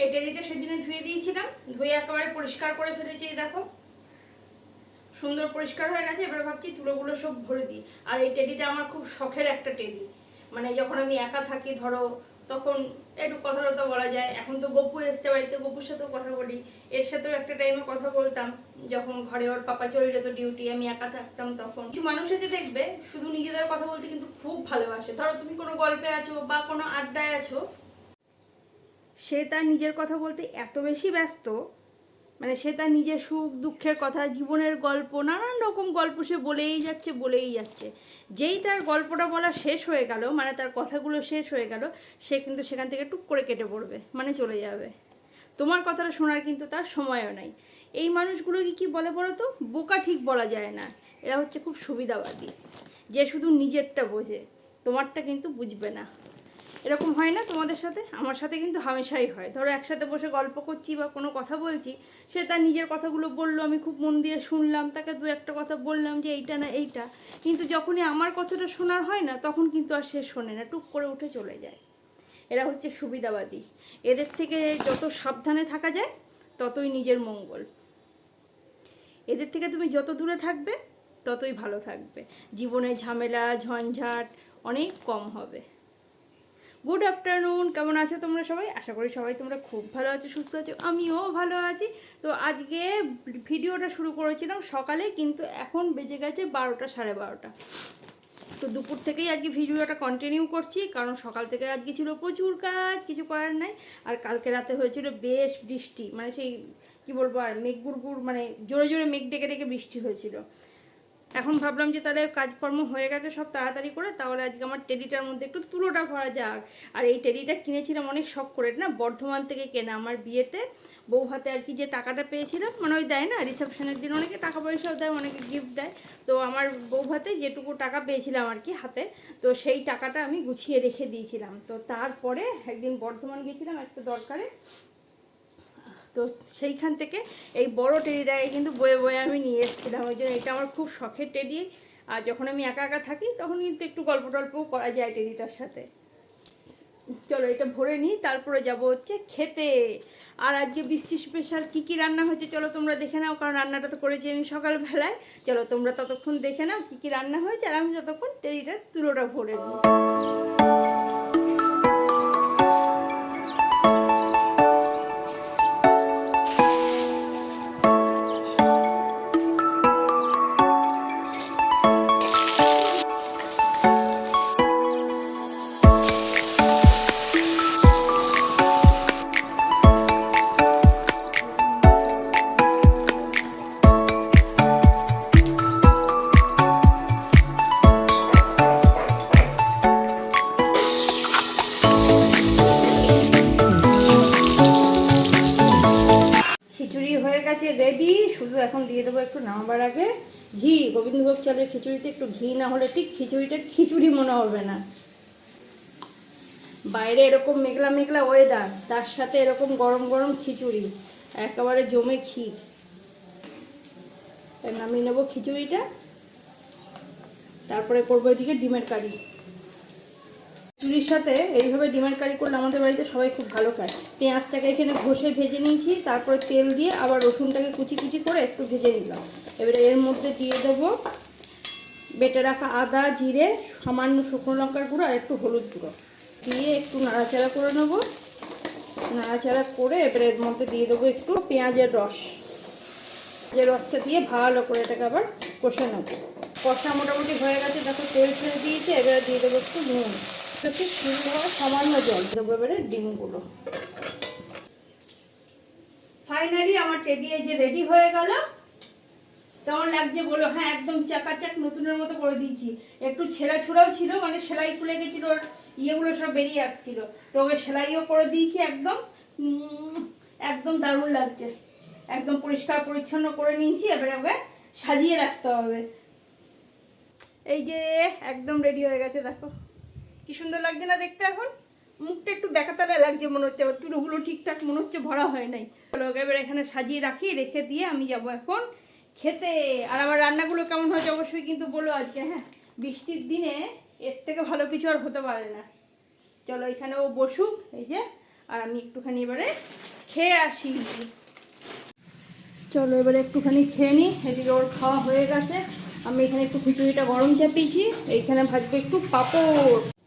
এই টেডিটা সেদিনে ধুয়ে দিয়েছিলাম, ধুয়ে একেবারে পরিষ্কার করে ফেলেছি দেখো। সুন্দর পরিষ্কার হয়ে গেছে, এবার ভাবছি তুলোগুলো সব ভরে দিই। আর এই টেডিটা আমার খুব শখের একটা টেডি। মানে যখন আমি একা থাকি, ধরো, তখন একটু কথা টথা বলা যায়। এখন তো গপু এসছে বাড়িতে, গপুর সাথেও কথা বলি। এর সাথেও একটা টাইমে কথা বলতাম, যখন ঘরে ওর পাপা চলে যেত ডিউটি আমি একা থাকতাম তখন। কিছু মানুষ আছে দেখবে, শুধু নিজেদের কথা বলতে কিন্তু খুব ভালোবাসে। ধরো, তুমি কোনো গল্পে আছো বা কোনো আড্ডায় আছো সে তার নিজের কথা বলতে এত বেশি ব্যস্ত মানে সে তার নিজের সুখ দুঃখের কথা, জীবনের গল্প, নানান রকম গল্প সে বলেই যাচ্ছে বলেই যাচ্ছে। যেই তার গল্পটা বলা শেষ হয়ে গেল মানে তার কথাগুলো শেষ হয়ে গেল, সে কিন্তু সেখান থেকে টুক করে কেটে পড়বে মানে চলে যাবে। তোমার কথাটা শোনার কিন্তু তার সময়ও নাই। এই মানুষগুলোকে কি বলে বলো তো? বোকা ঠিক বলা যায় না। এরা হচ্ছে খুব সুবিধাবাদী। যে শুধু নিজেরটা বোঝে, তোমারটা কিন্তু বুঝবে না। এরকম হয় না তোমাদের সাথে? আমার সাথে কিন্তু হামেশাই হয়। ধরো একসাথে বসে গল্প করছি বা কোনো কথা বলছি, সে তার নিজের কথাগুলো বলল, আমি খুব মন দিয়ে শুনলাম, তাকে দু একটা কথা বললাম যে এইটা না এইটা। কিন্তু যখনই আমার কথাটা শোনার হয় না, তখন কিন্তু আর সে শোনে না, টুক করে উঠে চলে যায়। এরা হচ্ছে সুবিধাবাদী। এদের থেকে যত সাবধানে থাকা যায়, ততই নিজের মঙ্গল। এদের থেকে তুমি যত দূরে থাকবে, ততই ভালো থাকবে। জীবনে ঝামেলা, ঝঞ্ঝাট অনেক কম হবে। গুড আফটারনুন কেমন আছো তোমরা সবাই? আশা করি সবাই তোমরা খুব ভালো আছো, সুস্থ আছো, আমিও ভালো আছি। তো আজকে ভিডিওটা শুরু করেছিলাম সকালে, কিন্তু এখন বেজে গেছে বারোটা সাড়ে বারোটা। তো দুপুর থেকেই আজকে ভিডিওটা কন্টিনিউ করছি, কারণ সকাল থেকে আজকে ছিল প্রচুর কাজ, কিছু করার নাই। আর কালকে রাতে হয়েছিল বেশ বৃষ্টি মানে সেই, কি বলব আর, মেঘ গুড় মানে জোরে জোরে মেঘ ডেকে ডেকে বৃষ্টি হয়েছিল। এখন ভাবলাম যে তাহলে কাজকর্ম হয়ে গেছে সব তাড়াতাড়ি করে, তাহলে আজকে আমার টেডিটার মধ্যে একটু তুলোটা ভরা যাক। আর এই টেডিটা কিনেছিলাম অনেক শখ করে, না? বর্ধমান থেকে কেনা আমার বিয়েতে। বউ হাতে আর কি যে টাকাটা পেয়েছিলাম মানে ওই দেয় না রিসেপশনের দিন অনেকে টাকা পয়সাও দেয়, অনেকে গিফট দেয়। তো আমার বউ হাতে যেটুকু টাকা পেয়েছিলাম আর কি হাতে, তো সেই টাকাটা আমি গুছিয়ে রেখে দিয়েছিলাম। তো তারপরে একদিন বর্ধমান গিয়েছিলাম একটা দরকারে তো সেইখান থেকে এই বড় টেডিটাকে কিন্তু বয়ে বয়ে আমি নিয়ে এসেছিলাম। ওই জন্য এটা আমার খুব শখের টেডি। আর যখন আমি একা একা থাকি, তখন কিন্তু একটু গল্প টল্পও করা যায় টেডিটার সাথে। চলো এটা ভরে নিই, তারপরে যাব হচ্ছে খেতে। আর আজকে বৃষ্টি স্পেশাল কী কী রান্না হয়েছে চলো তোমরা দেখে নাও, কারণ রান্নাটা তো করেছি আমি সকালবেলায়। চলো তোমরা ততক্ষণ দেখে নাও কী কী রান্না হয়েছে, আর আমি ততক্ষণ টেডিটার তুলোটা ভরে নিই। চালের খিচুড়িতে একটু ঘি না হলে ঠিক খিচুড়িটা খিচুড়ি মনে হবে না। বাইরে এরকম মেঘলা মেঘলা ওয়েদার তার সাথে এরকম গরম গরম খিচুড়ি, একেবারে জমে ক্ষীর। নামিয়ে নেব খিচুড়িটা। তারপরে করব এদিকে ডিমের কারি। চুরির সাথে এইভাবে ডিমের কারি করলে আমাদের বাড়িতে সবাই খুব ভালো খায়। পেঁয়াজটাকে এখানে ঘষে ভেজে নিয়েছি, তারপরে তেল দিয়ে আবার রসুনটাকে কুচি কুচি করে একটু ভেজে নিলাম। এবারে এর মধ্যে দিয়ে দেবো বেটে রাখা আদা, জিরে, সামান্য শুকনো লঙ্কার গুঁড়ো আর একটু হলুদ গুঁড়ো। দিয়ে একটু নাড়াচাড়া করে নেব। নাড়াচাড়া করে এবারে এর মধ্যে দিয়ে দেবো একটু পেঁয়াজের রস। যে রসটা দিয়ে ভালো করে এটাকে আবার কষে নেব। কষা মোটামুটি হয়ে গেছে, দেখো তেল ছেড়ে দিয়েছে, এবারে দিয়ে দেবো একটু নুন। একটু সুন্দর সামান্য জল দেবো এবারে ডিমগুলো ফাইনালি আমার টেডি এই যে রেডি হয়ে গেল। কেমন লাগছে বলো? হ্যাঁ একদম চাকাচাক নতুনের মতো করে দিয়েছি। একটু ছেঁড়া ছুড়াও ছিল মানে সেলাই খুলে গেছিল, ওর ইয়েগুলো সব বেরিয়ে আসছিল। তো ওকে সেলাইও করে দিয়েছি একদম। একদম দারুণ লাগছে। একদম পরিষ্কার পরিচ্ছন্ন করে নিয়েছি, এবারে ওকে সাজিয়ে রাখতে হবে। এই যে, একদম রেডি হয়ে গেছে, দেখো। কি সুন্দর লাগছে না দেখতে এখন? মুখটা একটু বেকাতালা লাগছে মনে হচ্ছে, আবার তুলোগুলো ঠিকঠাক মনে হচ্ছে ভরা হয় নাই। এবার এখানে সাজিয়ে রাখি, রেখে দিয়ে আমি যাব এখন খেতে। আর আমার রান্নাগুলো কেমন হয়েছে অবশ্যই কিন্তু বলো আজকে হ্যাঁ? বৃষ্টির দিনে এর থেকে ভালো কিছু আর হতে পারে না। চলো এখানে ও বসুক, এই যে, আর আমি একটুখানি এবারে খেয়ে আসি। চলো এবারে একটুখানি খেয়ে নিই, এদিকে ওর খাওয়া হয়ে গেছে। আমি এখানে একটু খিচুড়িটা গরম চাপিয়েছি, এইখানে ভাজবো একটু পাঁপড়।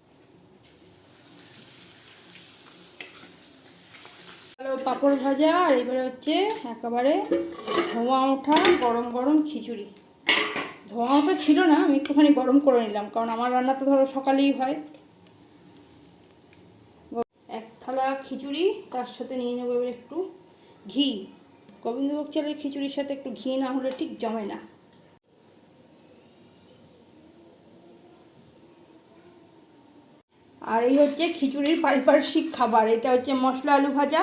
পাঁপড় ভাজা আর এবারে হচ্ছে একেবারে ধোঁয়া ওঠা, গরম গরম খিচুড়ি। ধোঁয়া ওঠা ছিল না, আমি একটুখানি গরম করে নিলাম, কারণ আমার রান্না তো ধরো সকালেই হয়। এক থালা খিচুড়ি, তার সাথে নিয়ে নেব এবার একটু ঘি। গোবিন্দভোগ চালের খিচুড়ির সাথে একটু ঘি না হলে ঠিক জমে না। আর এই হচ্ছে খিচুড়ির পারিপার্শ্বিক খাবার, এটা হচ্ছে মশলা আলু ভাজা।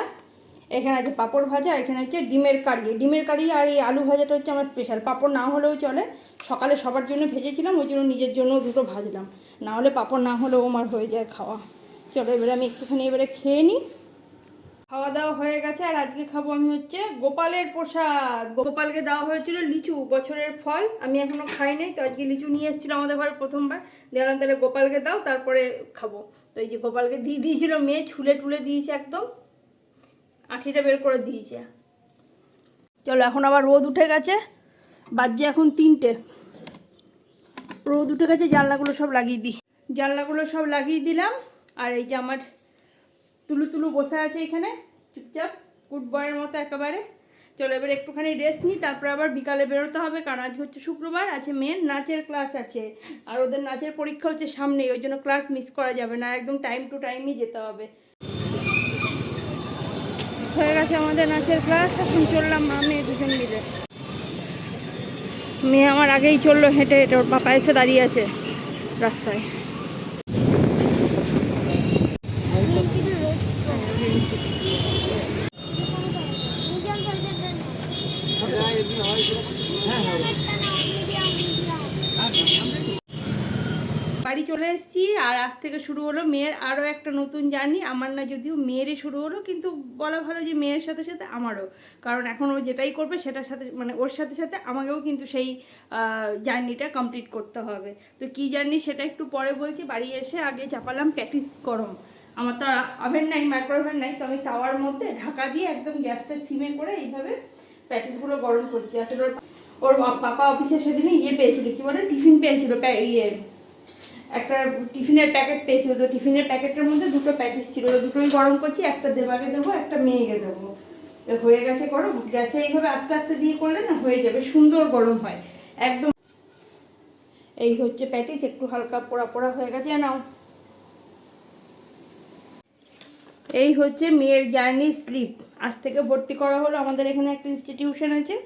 এখানে আছে পাঁপড় ভাজা, এখানে হচ্ছে ডিমের কারি। ডিমের কারি আর এই আলু ভাজাটা হচ্ছে আমার স্পেশাল পাঁপড় না হলেও চলে। সকালে সবার জন্য ভেজেছিলাম, ওই জন্য নিজের জন্য দুটো ভাজলাম। না হলে পাঁপড় না হলেও আমার হয়ে যায় খাওয়া। চলো এবারে আমি একটুখানি এবারে খেয়ে নিই খাওয়া দাওয়া হয়ে গেছে আর আজকে খাব আমি হচ্ছে গোপালের প্রসাদ। গোপালকে দেওয়া হয়েছিল লিচু, বছরের ফল। আমি এখনও খাই নাই, তো আজকে লিচু নিয়ে এসেছিল আমাদের ঘরে প্রথমবার। দেখলাম তাহলে গোপালকে দাও, তারপরে খাব। তো এই যে গোপালকে দিয়ে দিয়েছিল মেয়ে, ছুলে টুলে দিয়েছে একদম। আঠিটা বের করে দিয়েছে। চলো, এখন আবার রোদ উঠে গেছে, বাজছে এখন তিনটে। রোদ উঠে গেছে, জানলাগুলো সব লাগিয়ে দিই। জানলাগুলো সব লাগিয়ে দিলাম, আর এই যে আমার তুলু তুলু বসে আছে এখানে, চুপচাপ, গুড বয়ের মতো একেবারে। চলো, এবার একটুখানি রেস্ট নিই, তারপর আবার বিকালে বেরোতে হবে, কারণ আজ হচ্ছে শুক্রবার, আছে মেয়ের নাচের ক্লাস আছে। আর ওদের নাচের পরীক্ষা হচ্ছে সামনেই, ওই জন্য ক্লাস মিস করা যাবে না, একদম টাইম টু টাইমই যেতে হবে। হয়ে গেছে আমাদের নাচের ক্লাস, এখন চললাম মা মেয়ে দুজন মিলে। মেয়ে আমার আগেই চলল হেঁটে হেঁটে ওর পাপা এসে দাঁড়িয়ে আছে রাস্তায় বাড়ি চলে এসেছি আর আজ থেকে শুরু হলো, মেয়ের আরও একটা নতুন জার্নি, আমার না যদিও মেয়েরই শুরু হলো, কিন্তু বলা ভালো যে মেয়ের সাথে সাথে আমারও। কারণ এখন ও যেটাই করবে সেটার সাথে মানে ওর সাথে সাথে আমাকেও কিন্তু সেই জার্নিটা কমপ্লিট করতে হবে। তো কী জার্নি সেটা একটু পরে বলছি, বাড়ি এসে আগে চাপালাম প্যাটিস গরম আমার তো ওভেন নাই মাইক্রোওভেন নাই, তো আমি তাওয়ার মধ্যে ঢাকা দিয়ে একদম গ্যাসটা সিমে করে এইভাবে প্যাটিসগুলো গরম করছি। আসলে ওর ওর পাপা অফিসে সেদিনে ইয়ে পেয়েছিল, কি বলে টিফিন পেয়েছিল ইয়ে একটা টিফিনের প্যাকেট পেয়েছিল তো টিফিনের প্যাকেটের মধ্যে দুটো প্যাকেট ছিল। দুটোই গরম করছি, একটা দেবাকে দেবো, একটা মেয়েকে দেবো। হয়ে গেছে গরম গ্যাসে এইভাবে আস্তে আস্তে দিয়ে করলে না হয়ে যাবে, সুন্দর গরম হয়, একদম। এই হচ্ছে প্যাটিস, একটু হালকা পোড়া পোড়া হয়ে গেছে নাও। এই হচ্ছে মেয়ের জার্নি স্লিপ। আজ থেকে ভর্তি করা হলো, আমাদের এখানে একটা ইনস্টিটিউশন আছে,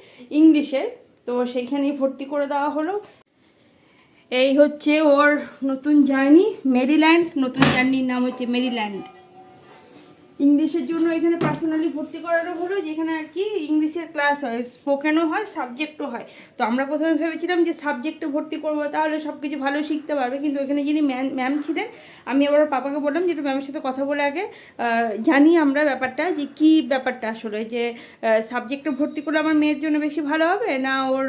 ইংলিশের। তো সেইখানেই ভর্তি করে দেওয়া হলো। এই হচ্ছে ওর নতুন জার্নি, মেরিল্যান্ড। নতুন জার্নির নাম হচ্ছে মেরিল্যান্ড। ইংলিশের জন্য এখানে পার্সোনালি ভর্তি করানো হলো, যেখানে আর কি ইংলিশের ক্লাস হয় স্পোকেনও হয় সাবজেক্টও হয়। তো আমরা প্রথমে ভেবেছিলাম যে সাবজেক্টে ভর্তি করব, তাহলে সব কিছু ভালো শিখতে পারবে। কিন্তু এখানে যিনি ম্যাম ম্যাম ছিলেন, আমি আবার পাপাকে বললাম যে একটু ম্যামের সাথে কথা বলে আগে। জানি আমরা ব্যাপারটা যে কি ব্যাপারটা আসলে, যে সাবজেক্টে ভর্তি করলে আমার মেয়ের জন্য বেশি ভালো হবে, না ওর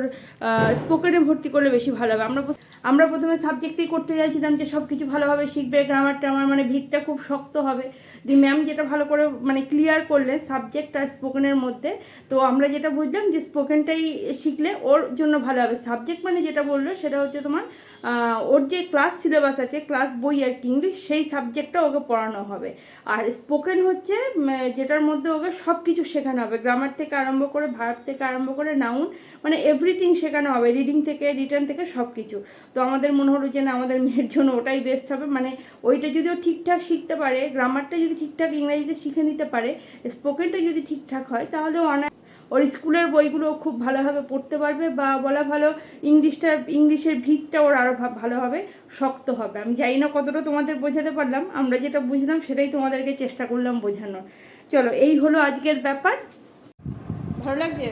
স্পোকেনে ভর্তি করলে বেশি ভালো হবে? আমরা আমরা প্রথমে সাবজেক্টেই করতে চাইছিলাম যে সব কিছু ভালোভাবে শিখবে গ্রামার টামার মানে ভিতটা খুব শক্ত হবে। দি ম্যাম যেটা ভালো করে মানে ক্লিয়ার করলে সাবজেক্ট আর স্পোকেনের মধ্যে, তো আমরা যেটা বুঝলাম যে স্পোকেনটাই শিখলে ওর জন্য ভালো হবে। সাবজেক্ট মানে যেটা বলল সেটা হচ্ছে তোমার ওর যে ক্লাস সিলেবাস আছে ক্লাস বই আর কি ইংলিশ সেই সাবজেক্টটা ওকে পড়ানো হবে। আর স্পোকেন হচ্ছে যেটার মধ্যে ওকে সব কিছু শেখানো হবে। গ্রামার থেকে আরম্ভ করে ভার্ব থেকে আরম্ভ করে নাউন মানে এভরিথিং শেখানো হবে রিডিং থেকে রিটার্ন থেকে সব কিছু তো আমাদের মনে হলো যে না, আমাদের মেয়ের জন্য ওটাই বেস্ট হবে। মানে ওইটা যদিও ঠিকঠাক শিখতে পারে গ্রামারটা যদি ঠিকঠাক ইংরাজিতে শিখে নিতে পারে স্পোকেনটা যদি ঠিকঠাক হয়, তাহলে অনেক ওর স্কুলের বইগুলো খুব ভালোভাবে পড়তে পারবে বা বলা ভালো ইংলিশটা, ইংলিশের ভিতটা ওর আরও ভালোভাবে শক্ত হবে। আমি জানি না কতটা তোমাদের বোঝাতে পারলাম, আমরা যেটা বুঝলাম সেটাই তোমাদেরকে চেষ্টা করলাম বোঝানোর। চলো, এই হলো আজকের ব্যাপার। ভালো লাগছে?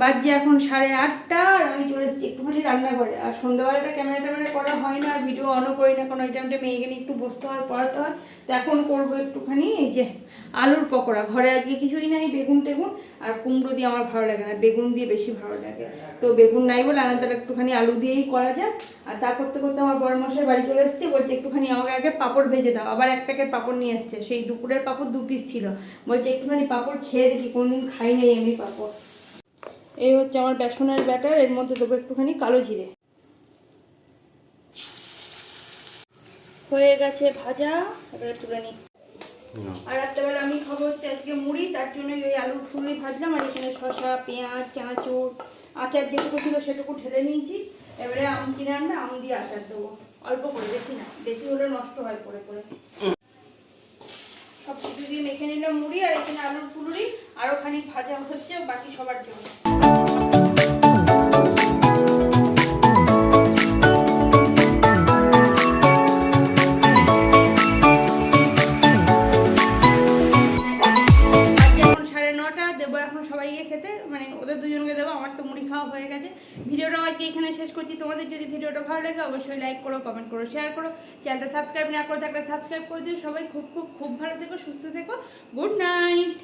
বাজছে এখন সাড়ে আটটা আর আমি চলে এসেছি একটুখানি রান্নাঘরে। আর সন্ধ্যাবেলাটা ক্যামেরা ট্যামেরা করা হয় না, আর ভিডিও অনও করি না, কারণ ওই টাইমটা মেয়েকে নিয়ে একটু বসতে হয়, পড়াতে হয়। তো এখন করব একটুখানি, এই যে আলুর পকোড়া। ঘরে আজকে কিছুই নাই, বেগুন টেগুন আর কুমড়ো দিয়ে আমার ভালো লাগে না, বেগুন দিয়ে বেশি ভালো লাগে। তো বেগুন নাই বলে আমি তাহলে একটুখানি আলু দিয়েই করা যায় আর তা করতে করতে আমার বড় মশাই বাড়ি চলে এসেছে, বলছে একটুখানি আমাকে আগে পাঁপড় ভেজে দাও। আবার এক প্যাকেট পাঁপড় নিয়ে এসছে। সেই দুপুরের পাঁপড় দু পিস ছিল। বলছে একটুখানি পাঁপড় খেয়ে দেখি, কোনোদিন খাই নাই এমনি পাঁপড়। এই হচ্ছে আমার বেসনের ব্যাটার, এর মধ্যে দেবো একটুখানি কালো জিরে। হয়ে গেছে ভাজা, এবারে তুলে নিই। আর রাত্রেবেলা আমি খাব হচ্ছে আজকে মুড়ি, তার জন্য ওই আলুর ফুলই ভাজলাম আর এখানে শসা, পেঁয়াজ, চানাচুর, আচার যেটুকু ছিল সেটুকু ঢেলে নিয়েছি। এবারে আম কিনে আনলে আম দিয়ে আচার দেবো। অল্প করে, বেশি না। বেশি হলে নষ্ট হয় পরে পরে। সব কিছু দিয়ে মেখে নিলাম মুড়ি আর এখানে আলুর ফুলুরি আর ওখানে ভাজা হচ্ছে, বাকি সবার জন্য। লাগে অবশ্যই লাইক করো কমেন্ট করো শেয়ার করো। চ্যানেলটা সাবস্ক্রাইব না করে থাকলে সাবস্ক্রাইব করে দিও। সবাই খুব খুব খুব ভালো থেকো, সুস্থ থেকো। Good night